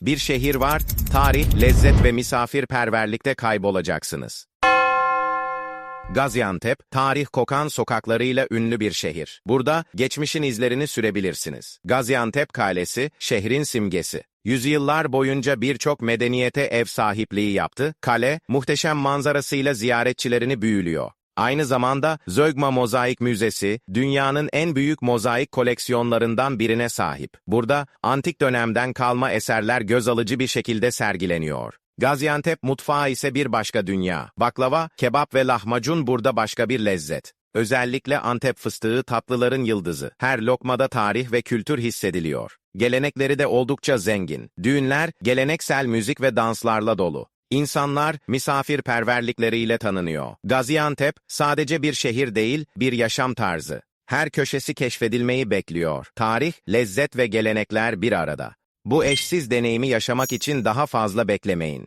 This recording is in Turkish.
Bir şehir var, tarih, lezzet ve misafirperverlikte kaybolacaksınız. Gaziantep, tarih kokan sokaklarıyla ünlü bir şehir. Burada geçmişin izlerini sürebilirsiniz. Gaziantep Kalesi, şehrin simgesi. Yüzyıllar boyunca birçok medeniyete ev sahipliği yaptı, kale, muhteşem manzarasıyla ziyaretçilerini büyülüyor. Aynı zamanda Zögma Mozaik Müzesi, dünyanın en büyük mozaik koleksiyonlarından birine sahip. Burada antik dönemden kalma eserler göz alıcı bir şekilde sergileniyor. Gaziantep mutfağı ise bir başka dünya. Baklava, kebap ve lahmacun burada başka bir lezzet. Özellikle Antep fıstığı tatlıların yıldızı. Her lokmada tarih ve kültür hissediliyor. Gelenekleri de oldukça zengin. Düğünler, geleneksel müzik ve danslarla dolu. İnsanlar misafirperverlikleriyle tanınıyor. Gaziantep sadece bir şehir değil, bir yaşam tarzı. Her köşesi keşfedilmeyi bekliyor. Tarih, lezzet ve gelenekler bir arada. Bu eşsiz deneyimi yaşamak için daha fazla beklemeyin.